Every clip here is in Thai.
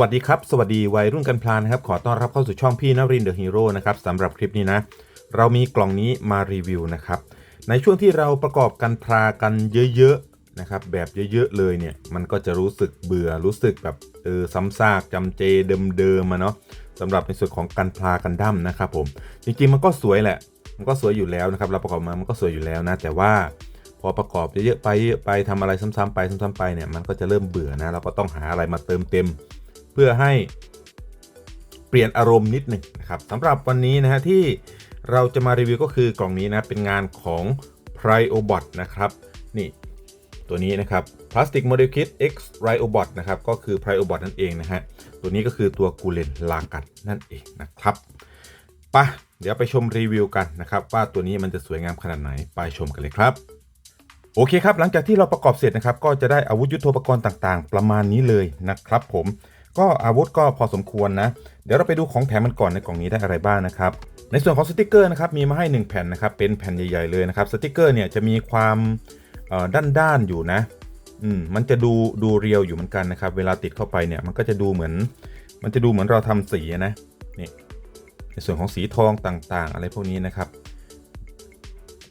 วัสดีครับ สวัสดีวัยรุ่นกันพลานนะครับ ขอต้อนรับเข้าสู่ช่องพี่นรินเดอะฮีโร่นะครับสำหรับคลิปนี้นะ เรามีกล่องนี้มารีวิวนะครับ ในช่วงที่เราประกอบกันพลากันเยอะๆนะครับ แบบเยอะๆเลยเนี่ย มันก็จะรู้สึกเบื่อรู้สึกแบบเออซ้ำซากจำเจเดิมๆมาเนาะสำหรับในส่วนของกันพลากันดั้มนะครับผม จริงๆมันก็สวยแหละ มันก็สวยอยู่แล้วนะครับ เราประกอบมามันก็สวยอยู่แล้วนะ แต่ว่าพอประกอบเยอะๆไปเยอะๆไปทำอะไรซ้ำๆไปซ้ำๆไปเนี่ยมันก็จะเริ่มเบื่อนะเราก็ต้องหาอะไรมาเติมเต็ม เพื่อให้เปลี่ยนอารมณ์นิดหนึ่งนะครับสำหรับวันนี้นะฮะที่เราจะมารีวิวก็คือกล่องนี้นะเป็นงานของ p r i o b o t นะครับนี่ตัวนี้นะครับ Plastic Model Kit X r i o b o t นะครับก็คือ p r i o b o t นั่นเองนะฮะตัวนี้ก็คือตัวกูเลนลากัดนั่นเองนะครับปะเดี๋ยวไปชมรีวิวกันนะครับว่าตัวนี้มันจะสวยงามขนาดไหนไปชมกันเลยครับโอเคครับ หลังจากที่เราประกอบเสร็จนะครับ ก็จะได้อาวุธยุทโธปกรณ์ต่างๆ ประมาณนี้เลยนะครับผม ก็อาวุธก็พอสมควรนะ เดี๋ยวเราไปดูของแถมมันก่อนในกล่องนี้ได้อะไรบ้างนะครับ ในส่วนของสติกเกอร์นะครับมีมาให้ 1 แผ่นนะครับเป็นแผ่นใหญ่ๆเลยนะครับสติกเกอร์เนี่ยจะมีความด้านๆอยู่นะอืมมันจะดูดูเรียวอยู่เหมือนกันนะครับ เวลาติดเข้าไปเนี่ยมันก็จะดูเหมือน มันจะดูเหมือนเราทำสีนะนี่ในส่วนของสีทองต่างๆ อะไรพวกนี้นะครับ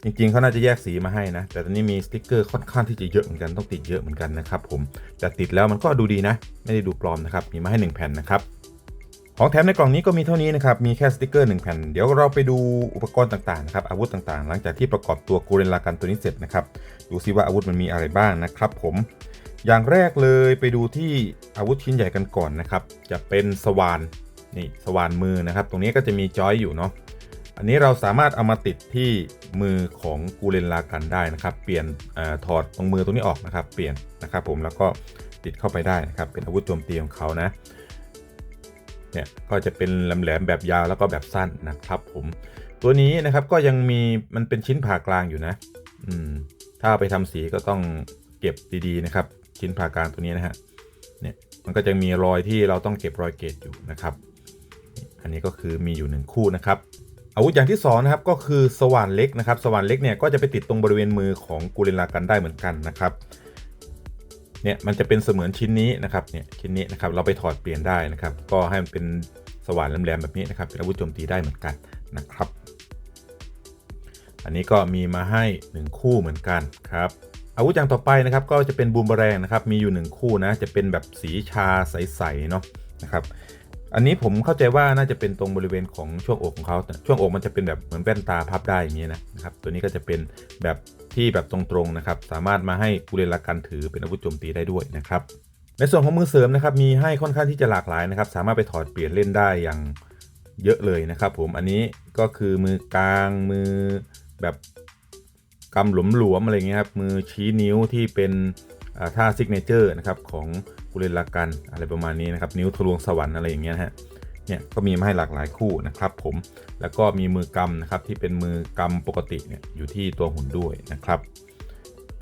จริงๆเขาน่าจะแยกสีมาให้นะ แต่ตอนนี้มีสติกเกอร์ค่อนข้างที่จะเยอะเหมือนกันต้องติดเยอะเหมือนกันนะครับผมแต่ติดแล้วมันก็ดูดีนะ ไม่ได้ดูปลอมนะครับมีมาให้ 1 แผ่นนะครับของแถมในกล่องนี้ก็มีเท่านี้นะครับ มีแค่สติกเกอร์1แผ่น เดี๋ยวเราไปดูอุปกรณ์ต่างๆนะครับอาวุธต่างๆ หลังจากที่ประกอบตัวกูเรนลากันตัวนี้เสร็จนะครับ ดูซิว่าอาวุธมันมีอะไรบ้างนะครับผมอย่างแรกเลยไปดูที่อาวุธชิ้นใหญ่กันก่อนนะครับ จะเป็นสว่านนี่สว่านมือนะครับ ตรงนี้ก็จะมีจอยอยู่เนาะ อันนี้เราสามารถเอามาติดที่มือของกูเลนลากันได้นะครับ เปลี่ยนอถอดตรงมือตรงนี้ออกนะครับ เปลี่ยนนะครับ ผมแล้วก็ติดเข้าไปได้นะครับ เป็นอาวุธโจมตีของเขานะเนี่ยก็จะเป็นลแหลมแบบยาวแล้วก็แบบสั้นนะครับ ผมตัวนี้นะครับก็ยังมีมันเป็นชิ้นผ่ากลางอยู่นะ อืม ถ้าเอาไปทำสีก็ต้องเก็บดีๆนะครับ ชิ้นผ่ากลางตัวนี้นะฮะเนี่ยมันก็จะมีรอยที่เราต้องเก็บรอยเกตอยู่นะครับ อันนี้ก็คือมีอยู่หนึ่งคู่นะครับ อาวุธอย่างที่2นะครับก็คือสว่านเล็กนะครับ สว่านเล็กเนี่ยก็จะไปติดตรงบริเวณมือของกูเรนลากันได้เหมือนกันนะครับเนี่ยมันจะเป็นเสมือนชิ้นนี้นะครับเนี่ยชิ้นนี้นะครับเราไปถอดเปลี่ยนได้นะครับ ก็ให้มันเป็นสว่านแหลมๆแบบนี้นะครับเป็นอาวุธโจมตีได้เหมือนกันนะครับ อันนี้ก็มีมาให้ 1 คู่เหมือนกันครับอาวุธอย่างต่อไปนะครับก็จะเป็นบูมเบแรงนะครับมีอยู่ 1 คู่นะจะเป็นแบบสีชาใสๆเนาะนะครับ อันนี้ผมเข้าใจว่าน่าจะเป็นตรงบริเวณของช่วงอกของเขาช่วงอกมันจะเป็นแบบเหมือนแว่นตาพับได้อย่างนี้นะครับ ตัวนี้ก็จะเป็นแบบที่แบบตรงๆนะครับ สามารถมาให้กูเรนลากันถือเป็นอาวุธโจมตีได้ด้วยนะครับ ในส่วนของมือเสริมนะครับ มีให้ค่อนข้างที่จะหลากหลายนะครับ สามารถไปถอดเปลี่ยนเล่นได้อย่างเยอะเลยนะครับ ผม อันนี้ก็คือมือกลางมือแบบกำหลวมๆอะไรเงี้ยครับ มือชี้นิ้วที่เป็นท่าซิกเนเจอร์นะครับของ กุเล่นลากันอะไรประมาณนี้นะครับ นิ้วทะลวงสวรรค์อะไรอย่างเงี้ยฮะเนี่ยก็มีมาให้หลากหลายคู่นะครับ ผมแล้วก็มีมือกำนะครับที่เป็นมือกำปกติเนี่ยอยู่ที่ตัวหุ่นด้วยนะครับ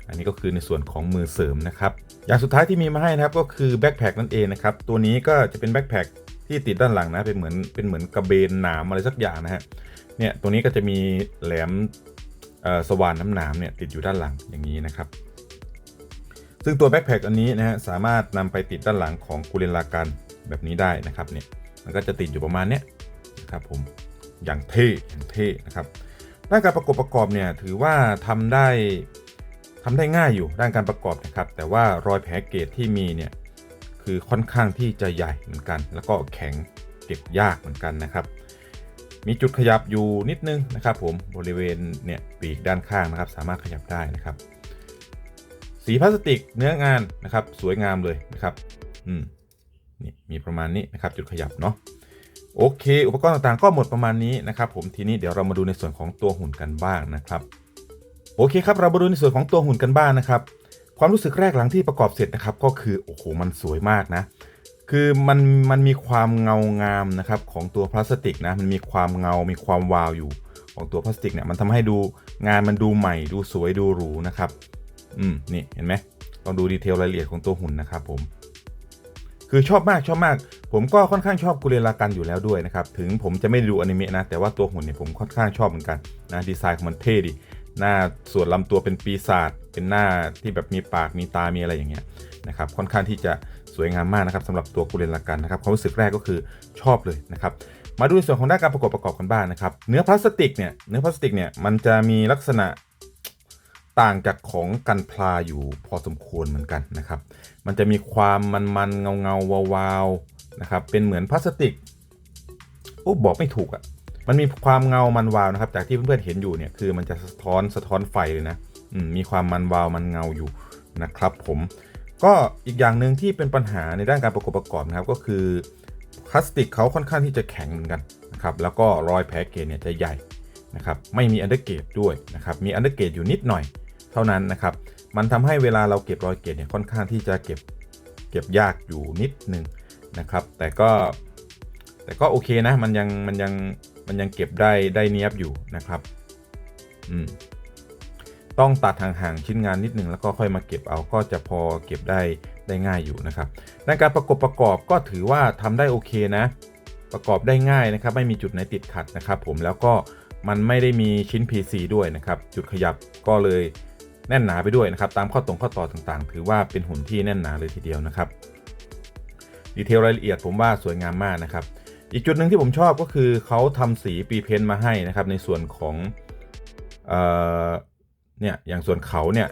อันนี้ก็คือในส่วนของมือเสริมนะครับ อย่างสุดท้ายที่มีมาให้นะครับก็คือแบ็คแพคนั่นเองนะครับตัวนี้ก็จะเป็นแบ็คแพคที่ติดด้านหลังนะเป็นเหมือนเป็นเหมือนกระเบนหนามอะไรสักอย่างนะฮะเนี่ยตัวนี้ก็จะมีแหลมสว่านน้ำหนามเนี่ยติดอยู่ด้านหลังอย่างนี้นะครับ ซึ่งตัวแบ็คแพคอันนี้นะฮะสามารถนำไปติดด้านหลังของกูเรนลากันแบบนี้ได้นะครับเนี่ยมันก็จะติดอยู่ประมาณเนี้ยนะครับผมอย่างเท่อย่างเท่นะครับด้านการประกอบประกอบเนี่ยถือว่าทำได้ทำได้ง่ายอยู่ด้านการประกอบนะครับ แต่ว่ารอยแผลเกตที่มีเนี่ยคือค่อนข้างที่จะใหญ่เหมือนกัน แล้วก็แข็งเก็บยากเหมือนกันนะครับ มีจุดขยับอยู่นิดนึงนะครับ ผมบริเวณเนี่ยปีกด้านข้างนะครับ สามารถขยับได้นะครับ สีพลาสติกเนื้องานนะครับสวยงามเลยนะครับอืมนี่มีประมาณนี้นะครับจุดขยับเนาะโอเค อุปกรณ์ต่างๆก็หมดประมาณนี้นะครับผมทีนี้เดี๋ยวเรามาดูในส่วนของตัวหุ่นกันบ้างนะครับโอเคครับเรามาดูในส่วนของตัวหุ่นกันบ้างนะครับ ความรู้สึกแรกหลังที่ประกอบเสร็จนะครับก็คือโอ้โหมันสวยมากนะ คือมันมันมีความเงางามนะครับของตัวพลาสติกนะมันมีความเงา มีความวาวอยู่ของตัวพลาสติกเนี่ยมันทำให้ดูงานมันดูใหม่ดูสวยดูหรูนะครับ อืมนี่เห็นไหมลองดูดีเทลรายละเอียดของตัวหุ่นนะครับผมคือชอบมากชอบมาก ผมก็ค่อนข้างชอบกุเรลากันอยู่แล้วด้วยนะครับ ถึงผมจะไม่ดูอนิเมะนะ แต่ว่าตัวหุ่นเนี่ยผมค่อนข้างชอบเหมือนกันนะดีไซน์ของมันเท่ดี หน้าส่วนลำตัวเป็นปีศาจเป็นหน้าที่แบบมีปากมีตามีอะไรอย่างเงี้ยนะครับค่อนข้างที่จะสวยงามมากนะครับสำหรับตัวกุเรนลากันนะครับความรู้สึกแรกก็คือชอบเลยนะครับมาดูในส่วนของด้านการประกอบประกอบกันบ้างนะครับ เนื้อพลาสติกเนี่ยเนื้อพลาสติกเนี่ยมันจะมีลักษณะ ต่างจากของกันพลาอยู่พอสมควรเหมือนกันนะครับ มันจะมีความมันมันเงาเงาวาวๆนะครับ เป็นเหมือนพลาสติกโอ้บอกไม่ถูกอะ่ะ มันมีความเงามันวาวนะครับ จากที่เพื่อนๆเห็นอยู่เนี่ยคือมันจะสะท้อนสะท้อนไฟเลยนะอืมมีความมันวาวมันเงาอยู่นะครับ ผมก็อีกอย่างหนึ่งที่เป็นปัญหาในด้านการประกอบประกอบนะครับก็คือพลาสติกเขาค่อนข้างที่จะแข็งเหมือนกันนะครับแล้วก็รอยแผลเกจเนี่ยจะใหญ่นะครับไม่มีอันเดอร์เกจด้วยนะครับมีอันเดอร์เกจอยู่นิดหน่อย เท่านั้นนะครับ มันทำให้เวลาเราเก็บรอยเกจเนี่ยค่อนข้างที่จะเก็บเก็บยากอยู่นิดนึงนะครับ แต่ก็แต่ก็โอเคนะ มันยังมันยังมันยังเก็บได้ได้เนียบอยู่นะครับอืมต้องตัดห่างๆชิ้นงานนิดนึงแล้วก็ค่อยมาเก็บเอาก็จะพอเก็บได้ได้ง่ายอยู่นะครับในการประกบประกอบก็ถือว่าทำได้โอเคนะ ประกอบได้ง่ายนะครับ ไม่มีจุดไหนติดขัดนะครับ ผมแล้วก็มันไม่ได้มีชิ้น PC ด้วยนะครับ จุดขยับก็เลย แน่นหนาไปด้วยนะครับ ตามข้อตรงข้อต่อต่างๆ ถือว่าเป็นหุ่นที่แน่นหนาเลยทีเดียวนะครับ ดีเทลรายละเอียดผมว่าสวยงามมากนะครับ อีกจุดหนึ่งที่ผมชอบก็คือเขาทำสีปีเพนมาให้นะครับ ในส่วนของเอ่อเนี่ยอย่างส่วนเขาเนี่ย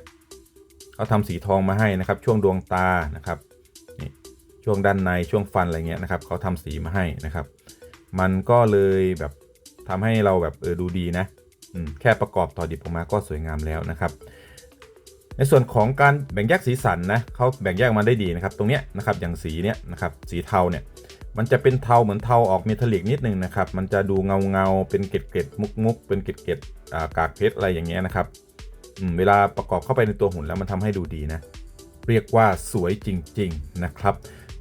เขาทำสีทองมาให้นะครับ ช่วงดวงตานะครับนี่ช่วงด้านในช่วงฟันอะไรเงี้ยนะครับเขาทำสีมาให้นะครับ มันก็เลยแบบทำให้เราแบบเออดูดีนะแค่ประกอบต่อดิบออกมาก็สวยงามแล้วนะครับ ในส่วนของการแบ่งแยกสีสันนะเขาแบ่งแยกมาได้ดีนะครับ ตรงเนี้ยนะครับอย่างสีเนี้ยนะครับสีเทาเนี่ยมันจะเป็นเทาเหมือนเทาออกเมทัลลิกนิดนึงนะครับ มันจะดูเงาเงาเป็นเกล็ดเกล็ดมุกมุกเป็นเกล็ดเกล็ดกากเพชรอะไรอย่างเงี้ยนะครับเวลาประกอบเข้าไปในตัวหุ่นแล้วมันทำให้ดูดีนะ เรียกว่าสวยจริง ๆ นะครับ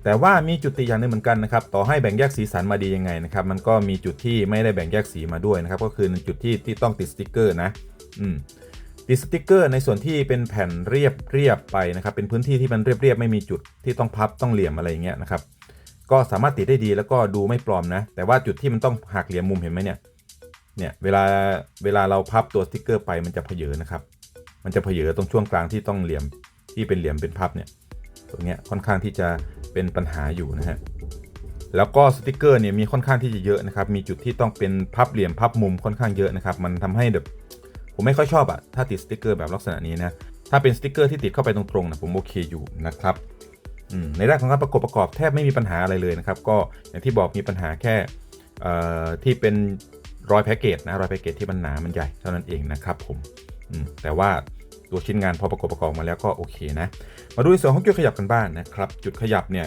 แต่ว่ามีจุดติอย่างนึงเหมือนกันนะครับ ต่อให้แบ่งแยกสีสันมาดียังไงนะครับ มันก็มีจุดที่ไม่ได้แบ่งแยกสีมาด้วยนะครับ ก็คือจุดที่ที่ต้องติดสติกเกอร์นะ อืม ติดสติกเกอร์ในส่วนที่เป็นแผ่นเรียบเรียบไปนะครับ เป็นพื้นที่ที่มันเรียบเรียบไม่มีจุดที่ต้องพับต้องเหลี่ยมอะไรอย่างเงี้ยนะครับ ก็สามารถติดได้ดีแล้วก็ดูไม่ปลอมนะ แต่ว่าจุดที่มันต้องหักเหลี่ยมมุมเห็นไหมเนี่ย เนี่ยเวลาเวลาเราพับตัวสติกเกอร์ไปมันจะเพเยอนะครับ มันจะเพเยอตรงช่วงกลางที่ต้องเหลี่ยมที่เป็นเหลี่ยมเป็นพับเนี่ย ตรงเนี้ยค่อนข้างที่จะเป็นปัญหาอยู่นะฮะ แล้วก็สติกเกอร์เนี่ยมีค่อนข้างที่จะเยอะนะครับ มีจุดที่ต้องเป็นพับเหลี่ยมพับมุมค่อนข้างเยอะนะครับ มันทำให้แบบ ผมไม่ค่อยชอบอะถ้าติดสติกเกอร์แบบลักษณะนี้นะถ้าเป็นสติกเกอร์ที่ติดเข้าไปตรงๆนะผมโอเคอยู่นะครับอืมในด้านของการประกอบประกอบแทบไม่มีปัญหาอะไรเลยนะครับ ก็อย่างที่บอกมีปัญหาแค่เอ่อที่เป็นรอยแพ็กเกจนะรอยแพ็กเกจที่มันหนามันใหญ่เท่านั้นเองนะครับผมอืมแต่ว่าตัวชิ้นงานพอประกอบประกอบมาแล้วก็โอเคนะ มาดูในส่วนของจุดขยับกันบ้างนะครับ จุดขยับเนี่ย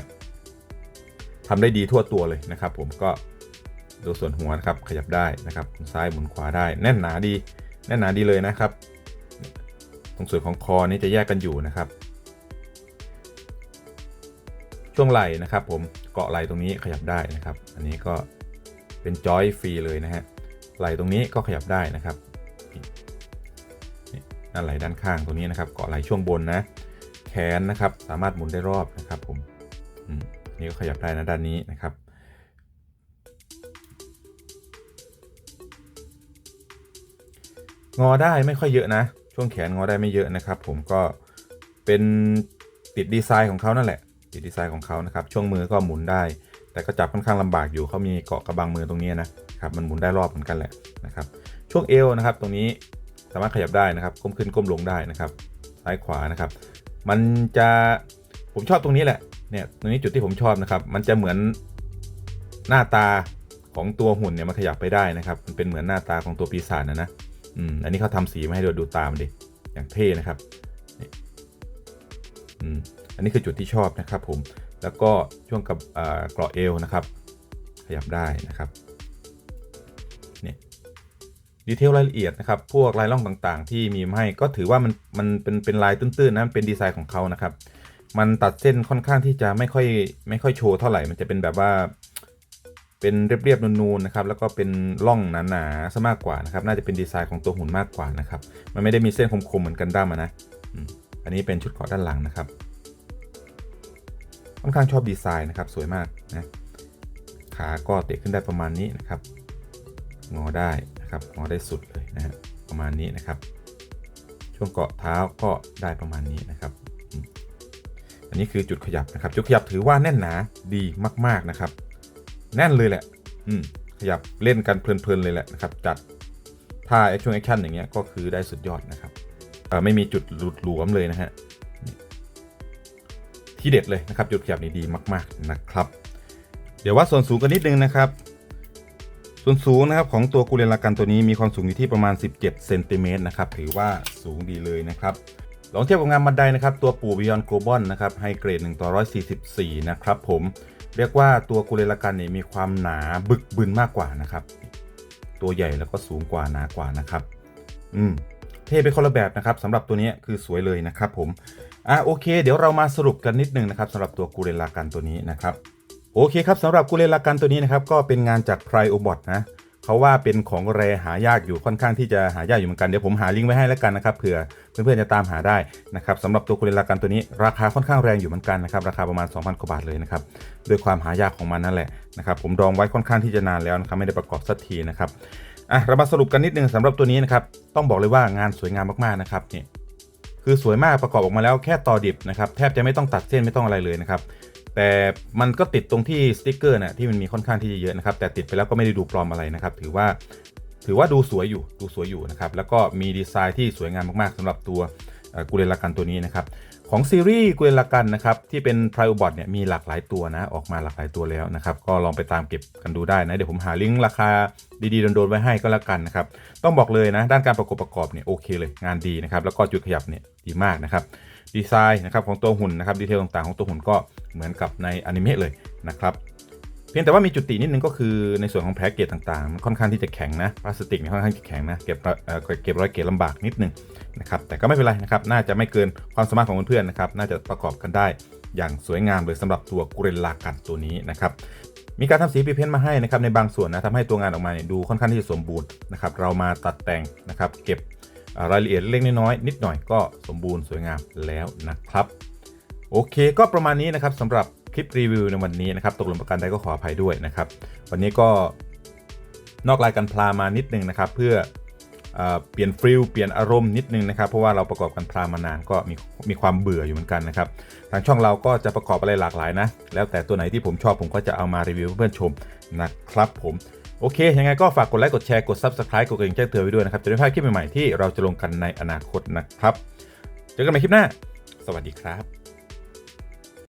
ทำได้ดีทั่วตัวเลยนะครับ ผมก็ดูส่วนหัวนะครับขยับได้นะครับซ้ายหมุนขวาได้แน่นหนาดี แน่นหนาดีเลยนะครับ ตรงส่วนของคอนี่จะแยกกันอยู่นะครับ ช่วงไหล่นะครับผมเกาะไหล่ตรงนี้ขยับได้นะครับ อันนี้ก็เป็นจอยฟรีเลยนะฮะไหล่ตรงนี้ก็ขยับได้นะครับนี่ด้านไหล่ด้านข้างตรงนี้นะครับ เกาะไหล่ช่วงบนนะ แขนนะครับสามารถหมุนได้รอบนะครับผมอืมนี่ก็ขยับได้นะด้านนี้นะครับ งอได้ไม่ค่อยเยอะนะ ช่วงแขนงอได้ไม่เยอะนะครับ ผมก็เป็นติดดีไซน์ของเขานั่นแหละ ติดดีไซน์ของเขานะครับช่วงมือก็หมุนได้ แต่ก็จับค่อนข้างลำบากอยู่เขามีเกาะกระบังมือตรงนี้นะครับมันหมุนได้รอบเหมือนกันแหละนะครับ ช่วงเอวนะครับ ตรงนี้สามารถขยับได้นะครับ ก้มขึ้นก้มลงได้นะครับ ซ้ายขวานะครับ มันจะผมชอบตรงนี้แหละเนี่ยตรงนี้จุดที่ผมชอบนะครับ มันจะเหมือนหน้าตาของตัวหุ่นเนี่ยมันขยับไปได้นะครับ มันเป็นเหมือนหน้าตาของตัวปีศาจนะนะ อืมอันนี้เขาทำสีมาให้ดูดูตามดิ อย่างเท่นะครับอืมอันนี้คือจุดที่ชอบนะครับผม แล้วก็ช่วงกับเกราะเอวนะครับ ขยับได้นะครับเนี่ยดีเทลรายละเอียดนะครับ พวกลายล่องต่างๆ ที่มีมาให้ก็ถือว่ามันมันเป็นเป็นลายตื้นๆนะเป็นดีไซน์ของเขานะครับ มันตัดเส้นค่อนข้างที่จะไม่ค่อยไม่ค่อยโชว์เท่าไหร่ มันจะเป็นแบบว่า เป็นเรียบๆนูนๆนะครับแล้วก็เป็นร่องหนาๆซะมากกว่านะครับน่าจะเป็นดีไซน์ของตัวหุ่นมากกว่านะครับมันไม่ได้มีเส้นคมๆเหมือนกันด้ามอะนะอันนี้เป็นชุดเกาะด้านหลังนะครับค่อนข้างชอบดีไซน์นะครับสวยมากนะขาก็เตะขึ้นได้ประมาณนี้นะครับงอได้นะครับงอได้สุดเลยนะฮะประมาณนี้นะครับ ช่วงเกาะเท้าก็ได้ประมาณนี้นะครับ อันนี้คือจุดขยับนะครับ จุดขยับถือว่าแน่นหนาดีมาก ๆนะครับ แน่นเลยแหละ อืมขยับเล่นกันเพลินๆเลยแหละนะครับ จัดท่าแอคชั่นแอคชั่นอย่างเงี้ยก็คือได้สุดยอดนะครับเออไม่มีจุดหลุดหลวมเลยนะฮะที่เด็ดเลยนะครับ จุดขยับนี้ดีมาก ๆนะครับ เดี๋ยวว่าส่วนสูงกันนิดนึงนะครับ ส่วนสูงนะครับของตัวกูเรลากันตัวนี้มีความสูงอยู่ที่ประมาณ 17เซนติเมตรนะครับถือว่าสูงดีเลยนะครับลองเทียบกับงานบันไดนะครับ ตัวปู่ Beyond Global นะครับให้เกรด1ต่อ144 นะครับผม เรียกว่าตัวกุเรลากันเนี่ยมีความหนาบึกบึนมากกว่านะครับ ตัวใหญ่แล้วก็สูงกว่าหนากว่านะครับ อืมเท่ไปคนละแบบนะครับสำหรับตัวนี้คือสวยเลยนะครับผมอะโอเค เดี๋ยวเรามาสรุปกันนิดนึงนะครับสำหรับตัวกูเรลากันตัวนี้นะครับ โอเคครับสำหรับกูเลลากันตัวนี้นะครับ ก็เป็นงานจากไพรโอบอทนะ เขาว่าเป็นของแรหายากอยู่ค่อนข้างที่จะหายากอยู่เหมือนกัน เดี๋ยวผมหาลิงก์ไว้ให้แล้วกันนะครับเผื่อเพื่อนๆจะตามหาได้นะครับสำหรับตัวกูเลลากันตัวนี้ ราคาค่อนข้างแรงอยู่เหมือนกันนะครับราคาประมาณ 2,000กว่าบาทเลยนะครับด้วยความหายากของมันนั่นแหละนะครับผมดองไว้ค่อนข้างที่จะนานแล้วนะครับไม่ได้ประกอบสักทีนะครับอะเรามาสรุปกันนิดนึงสำหรับตัวนี้นะครับต้องบอกเลยว่างานสวยงามมากๆนะครับเนี่ยคือสวยมากประกอบออกมาแล้วแค่ต่อดิบนะครับแทบจะไม่ต้องตัดเส้นไม่ต้องอะไรเลยนะครับ แต่มันก็ติดตรงที่สติกเกอร์นะที่มันมีค่อนข้างที่จะเยอะนะครับแต่ติดไปแล้วก็ไม่ได้ดูปลอมอะไรนะครับ ถือว่าถือว่าดูสวยอยู่ดูสวยอยู่นะครับแล้วก็มีดีไซน์ที่สวยงามมากๆสำหรับตัวกูเรลากันตัวนี้นะครับของซีรีส์กูเรลากันนะครับที่เป็นไพรโอบอทเนี่ยมีหลากหลายตัวนะออกมาหลากหลายตัวแล้วนะครับก็ลองไปตามเก็บกันดูได้นะเดี๋ยวผมหาลิงก์ราคาดีๆโดนๆไว้ให้ก็แล้วกันนะครับต้องบอกเลยนะด้านการประกอบประกอบเนี่ยโอเคเลยงานดีนะครับแล้วก็จุดขยับเนี่ยดีมากนะครับ ดีไซน์นะครับของตัวหุ่นนะครับดีเทลต่างๆของตัวหุ่นก็เหมือนกับในอนิเมะเลยนะครับเพียงแต่ว่ามีจุดตินิดนึงก็คือในส่วนของแพ็กเกจต่างๆมันค่อนข้างที่จะแข็งนะพลาสติกเนี่ยค่อนข้างจะแข็งนะเก็บเอ่อเก็บรอยเกตลำบากนิดนึงนะครับแต่ก็ไม่เป็นไรนะครับน่าจะไม่เกินความสามารถของเพื่อนๆนะครับน่าจะประกอบกันได้อย่างสวยงามเลยสำหรับตัวกุเรลลากันตัวนี้นะครับมีการทำสีปีเพ้นมาให้นะครับในบางส่วนนะทำให้ตัวงานออกมาเนี่ยดูค่อนข้างที่จะสมบูรณ์นะครับเรามาตัดแต่งนะครับเก็บ รายละเอียดเล็กน้อยๆนิดหน่อยก็สมบูรณ์สวยงามแล้วนะครับ โอเคก็ประมาณนี้นะครับสำหรับคลิปรีวิวในวันนี้นะครับตกล่นประการใดก็ขออภัยด้วยนะครับ วันนี้ก็นอกรายกันพลามานิดนึงนะครับ เพื่อเอเปลี่ยนฟิลเปลี่ยนอารมณ์นิดนึงนะครับ เพราะว่าเราประกอบกันพลามานานก็มีมีความเบื่ออยู่เหมือนกันนะครับ ทางช่องเราก็จะประกอบอะไรหลากหลายนะ แล้วแต่ตัวไหนที่ผมชอบผมก็จะเอามารีวิวเพื่อนชมนะครับผม โอเค ยังไงก็ฝากกดไลค์กดแชร์กด Subscribe กดกระดิ่งแจ้งเตือนไว้ด้วยนะครับ จะได้พลาดคลิปใหม่ๆที่เราจะลงกันในอนาคตนะครับ เจอกันใหม่คลิปหน้า สวัสดีครับ